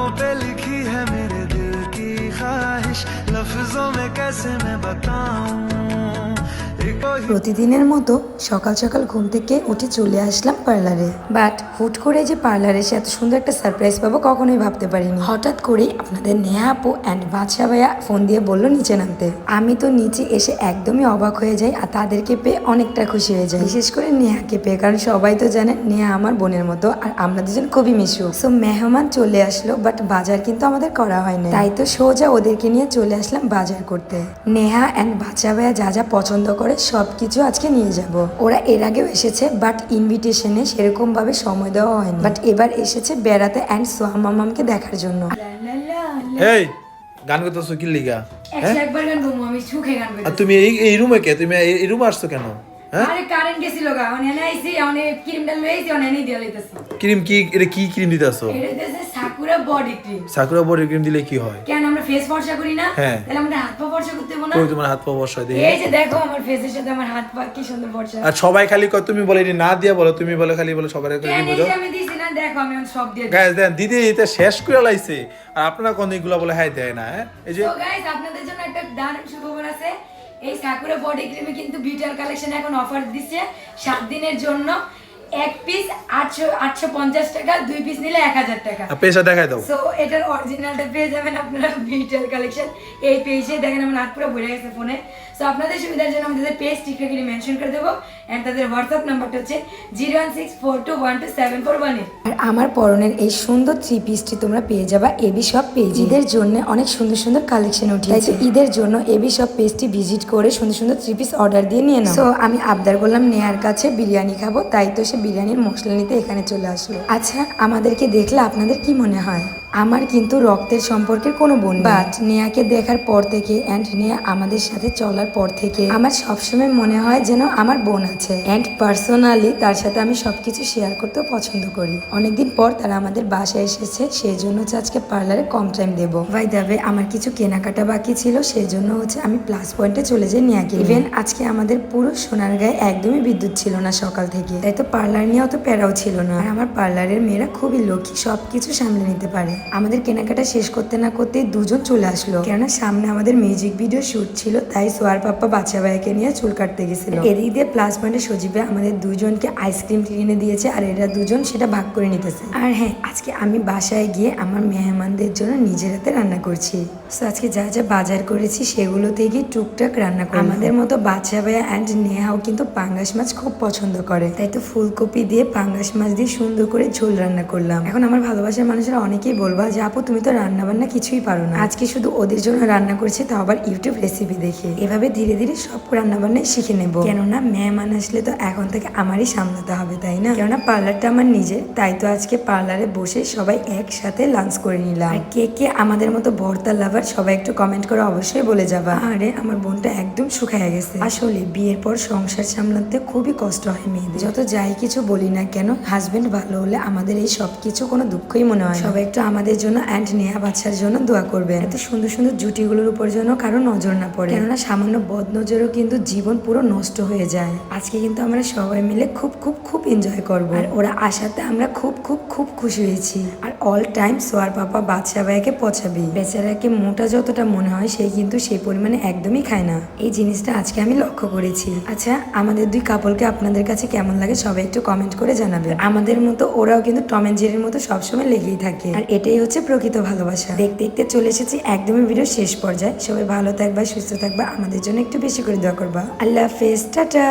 लबों पे लिखी है मेरे दिल की ख्वाहिश। लफ्जों में कैसे मैं बताऊँ? প্রতিদিনের মতো সকাল সকাল ঘুম থেকে উঠে চলে আসলাম পার্লারে। বাট হুট করে যে পার্লারে এসে এত সুন্দর একটা সারপ্রাইজ পাবো কখনোই ভাবতে পারিনি। হঠাৎ করেই আপনাদের নেহা আপু অ্যান্ড বাদশা ভাইয়া ফোন দিয়ে বলল নিচে নামতে। আমি তো নিচে এসে একদমই অবাক হয়ে যাই আর তাদেরকে পেয়ে অনেকটা খুশি হয়ে যাই। বিশেষ করে নেহাকে পেয়ে, কারণ সবাই তো জানে নেহা আমার বোনের মতো আর আমরা দুজন খুবই মিশু সো মেহমান চলে আসলো বাট বাজার কিন্তু আমাদের করা হয়নি। তাই তো সোজা ওদেরকে নিয়ে চলে আসলাম বাজার করতে। নেহা অ্যান্ড বাচ্চা ভাইয়া যা যা পছন্দ করে সব কিছু আজকে নিয়ে যাব। ওরা এর আগেও এসেছে বাট ইনভিটেশনে সেরকম ভাবে সময় দেওয়া হয়নি। বাট এবার এসেছে বেড়াতে অ্যান্ড সোহামামামকে দেখার জন্য। এই গান করতেছো কি লিগা? হ্যাঁ? একবার গান গাবো আমি সুখে গান আর তুমি এই এই রুমে কে? তুমি এই- রুমে আসছো কেন? হ্যাঁ? আরে কারেন্ট গেছিল গা আইছি অনে ক্রিমটা লই অনে এনে দিয়া লইতাছি। ক্রিম কি এটা কি ক্রিম দিতেছো? এটা Sakura body cream Sakura body cream দিলে কি হয়? কেন আমরা ফেস ফর্সা করি না? হ্যাঁ। তাহলে আমাদের হাত পা ফর্সা করতে না? কই তোমার হাত পা বসায় দেখি এই যে দেখো আমার ফেসের সাথে আমার হাত পা কি সুন্দর ফর্সা আর সবাই খালি কয় তুমি বলে এটি না দিয়া বলো তুমি বলে খালি বলো সবাই কেন কি এই আমি দিছি না দেখো আমি সব দিয়ে দিই গাইস দেন দিদি এটা শেষ করে লাইছে। আর আপনারা কোন এগুলো বলে হ্যাঁ দেয় না হ্যাঁ? এই যে তো গাইস আপনাদের জন্য একটা দারুণ সুখবর আছে। এই সাকুরা বডি ক্রিমে কিন্তু বিটাল কালেকশন এখন অফার দিচ্ছে সাত দিনের জন্য। এক পিস আটশো আটশো পঞ্চাশ টাকা দুই পিস নিলে এক হাজার টাকা। আর পেশা দেখাই দাও। সো এটার অরিজিনালটা পেয়ে যাবেন আপনারা বিটাল কালেকশন এই পেজে দেখেন আমার হাত পুরো ভরে গেছে ফোনে সো আপনাদের সুবিধার জন্য আমি তাদের পেজ টিকটকে মেনশন করে দেবো। এন্ড তাদের হোয়াটসঅ্যাপ নাম্বারটা হচ্ছে zero one six four two one two seven four one আর আমার পরনের এই সুন্দর থ্রি পিসটি তোমরা পেয়ে যাবা এবি সব পেজ ঈদের জন্য অনেক সুন্দর সুন্দর কালেকশন উঠিয়েছে ঈদের জন্য এবি সব পেজটি ভিজিট করে সুন্দর সুন্দর থ্রি পিস অর্ডার দিয়ে নিয়ে নাও। সো আমি আবদার করলাম নেয়ার কাছে বিরিয়ানি খাব তাই তো সে বিরিয়ানির মশলা নিতে এখানে চলে আসলো। আচ্ছা আমাদেরকে দেখলে আপনাদের কি মনে হয়? আমার কিন্তু রক্তের সম্পর্কের কোনো বোন বাট নেয়াকে দেখার পর থেকে অ্যান্ড নেয়া আমাদের সাথে চলার পর থেকে আমার সবসময় মনে হয় যেন আমার বোন আছে। অ্যান্ড পার্সোনালি তার সাথে আমি সবকিছু শেয়ার করতেও পছন্দ করি। অনেকদিন পর তারা আমাদের বাসায় এসেছে সেই জন্য হচ্ছে আজকে পার্লারে কম টাইম দেবো। ভাই দেবে আমার কিছু কেনাকাটা বাকি ছিল সেই জন্য হচ্ছে আমি প্লাস পয়েন্টে চলে যাই নিয়াকে ইভেন আজকে আমাদের পুরো সোনার গায়ে একদমই বিদ্যুৎ ছিল না সকাল থেকে। তাই তো পার্লার নিয়ে অত প্যারাও ছিল না। আর আমার পার্লারের মেয়েরা খুবই লক্ষ্মী সবকিছু সামলে নিতে পারে। আমাদের কেনাকাটা শেষ করতে না করতে দুজন চলে আসলো। কেননা সামনে আমাদের মিউজিক ভিডিও শুট ছিল তাই সোয়ার পাপ্পা বাচ্চা ভাইকে নিয়ে চুল কাটতে গেছিল। এদিক দিয়ে প্লাস পয়েন্টে সজীবে আমাদের দুজনকে আইসক্রিম কিনে দিয়েছে আর এরা দুজন সেটা ভাগ করে নিতেছে। আর হ্যাঁ আজকে আমি বাসায় গিয়ে আমার মেহমানদের জন্য নিজের হাতে রান্না করছি। তো আজকে যা যা বাজার করেছি সেগুলো থেকে টুকটাক রান্না করি আমাদের মতো বাচ্চা ভাইয়া অ্যান্ড নেহাও কিন্তু পাঙ্গাস মাছ খুব পছন্দ করে। তাই তো ফুলকপি দিয়ে পাঙ্গাস মাছ দিয়ে সুন্দর করে ঝোল রান্না করলাম। এখন আমার ভালোবাসার মানুষরা অনেকেই বলবা যে, আপু, তুমি তো রান্না বান্না কিছুই পারো না। আজকে শুধু ওদের জন্য রান্না করছি, তাও আবার ইউটিউব রেসিপি দেখে। এভাবে ধীরে ধীরে সব রান্না বান্নাই শিখে নেব। কেননা মেহমান আসলে তো এখন থেকে আমারই সামলাতে হবে, তাই না? কেননা পার্লারটা আমার নিজের, তাই তো আজকে পার্লারে বসে সবাই একসাথে লাঞ্চ করে নিলাম। আর কে কে আমাদের মতো ভর্তা লাভার সবাই একটু কমেন্ট করে অবশ্যই বলে যাবা। আরে, আমার বোনটা একদম শুকায় গেছে। আসলে, বিয়ের পর সংসার সামলাতে খুবই কষ্ট হয় মেয়েদের। যত যাই কিছু বলি না কেন হাজবেন্ড ভালো হলে আমাদের এই সব কিছু কোনো দুঃখই মনে হয় সবাই একটু আমাদের জন্য অ্যান্ড নেয়া বাচ্চার জন্য দোয়া করবে এত সুন্দর সুন্দর জুটিগুলোর উপর যেন কারও নজর না পড়ে। কেননা সামান্য বদ নজরও কিন্তু জীবন পুরো নষ্ট হয়ে যায়। আজকে কিন্তু আমরা সবাই মিলে খুব খুব খুব এনজয় করব। ওরা আসাতে আমরা খুব খুব খুব খুশি হয়েছি। আর অল টাইম সোয়ার পাপা বাদশা ভাইকে পচাবি। বেচারাকে মোটা যতটা মনে হয়, সে কিন্তু সেই পরিমাণে একদমই খায় না। এই জিনিসটা আজকে আমি লক্ষ্য করেছি। আচ্ছা আমাদের দুই কাপলকে আপনাদের কাছে কেমন লাগে সবাই একটু কমেন্ট করে জানাবেন। আমাদের মতো ওরাও কিন্তু টম এন্ড জেরির মতো সবসময় লেগেই থাকে। আর এটাই হচ্ছে প্রকৃত ভালোবাসা। দেখতে দেখতে চলে এসেছি একদমই ভিডিও শেষ পর্যায়ে। সবাই ভালো থাকবা, সুস্থ থাকবা। আমাদের জন্য একটু বেশি করে দোয়া করবা। আল্লাহ হাফেজ, টাটা।